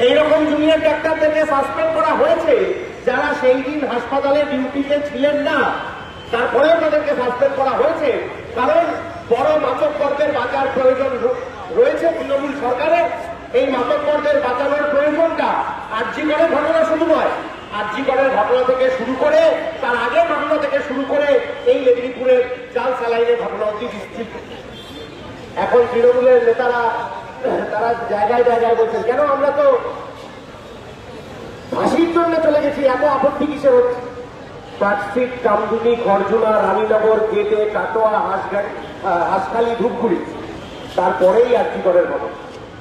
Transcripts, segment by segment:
সেই রকম junior ডাক্তারদেরকে suspend করা হয়েছে, যারা সেই দিন হাসপাতালে ডিউটিতে ছিলেন না, তারপরেও তাদেরকে সাসপেন্ড করা হয়েছে। কারণ বড় মাতব্বরদের বাঁচার প্রয়োজন রয়েছে তৃণমূল সরকারের। এই মাতব্বরদের বাঁচানোর প্রয়োজনটা আর্জি করে ঘটনা শুরু নয় আর্জি করের ঘটনা থেকে শুরু করে, তার আগের ঘটনা থেকে শুরু করে এই মেদিনীপুরের জাল সালাইনের ঘটনা অতি বিস্তৃত। এখন তৃণমূলের নেতারা তারা জায়গায় জায়গায় বলছেন, কেন আমরা তো ফাঁসির জন্য চলে গেছি, এত আপত্তি কিসের হচ্ছে? পাঁচফিট কামদুনি খরজুনা রানীনগর গেটে কাটোয়া, হাঁসগাড়ি হাঁসখালি, ধূপগুড়ি। তারপরেই আর কি করার ঘটনা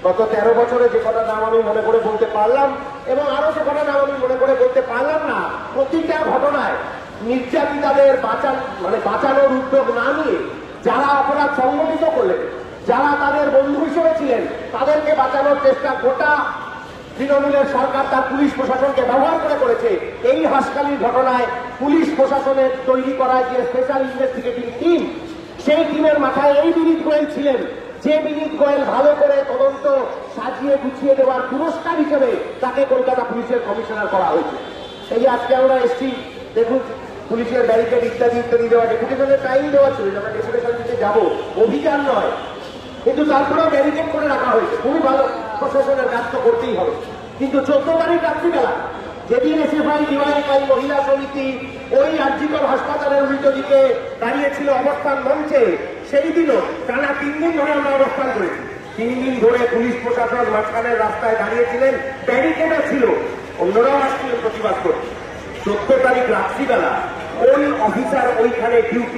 গত তেরো বছরে যে কটা নাম আমি মনে করে বলতে পারলাম এবং আরও যে কটা নাম আমি মনে করে বলতে পারলাম না, প্রতিটা ঘটনায় নির্যাতিতাদের বাঁচান মানে বাঁচানোর উদ্যোগ না নিয়ে যারা অপরাধ সংগঠিত করলেন যারা তাদের বন্ধু হিসেবে ছিলেন, তাদেরকে বাঁচানোর চেষ্টা গোটা তৃণমূলের সরকার তার পুলিশ প্রশাসনকে ব্যবহার করে করেছে। এই হাসকালির ঘটনায় পুলিশ প্রশাসনের তৈরি করা যে স্পেশাল ইনভেস্টিগেটিং টিম সেই টিমের মাথায় এই বিনীত গোয়েল ছিলেন। যে বিনীত গোয়েল ভালো করে তদন্ত সাজিয়ে গুছিয়ে দেওয়ার পুরস্কার হিসেবে তাকে কলকাতা পুলিশের কমিশনার করা হয়েছে। এই আজকে আমরা এসছি, দেখুন, পুলিশের ব্যারিকেড ইত্যাদি ইত্যাদি দেওয়া ডেপুটেশনের টাইম দেওয়া ছিল আমরা ডেপুটেশন দিতে যাব, অভিযান নয়। কিন্তু তারপরেও ব্যারিকেড করে রাখা হয়েছে। খুবই ভালো প্রশাসনের কাজ তো করতেই হবে। কিন্তু চোদ্দ তারিখ রাত্রিবেলা যেদিন এসএফআই ডিওয়াইফাই মহিলা সমিতি ওই আর্জিকর হাসপাতালের উল্টো দিকে দাঁড়িয়েছিল অবস্থান মঞ্চে সেই দিনও টানা তিন দিন ধরে আমরা অবস্থান করেছি। তিন দিন ধরে পুলিশ প্রশাসন মাঝখানের রাস্তায় দাঁড়িয়েছিলেন ব্যারিকেডও ছিল। অন্যরাও আসছিলেন প্রতিবাদ করতে। চোদ্দ তারিখ রাত্রিবেলা ওই অফিসার ওইখানে ডিউটি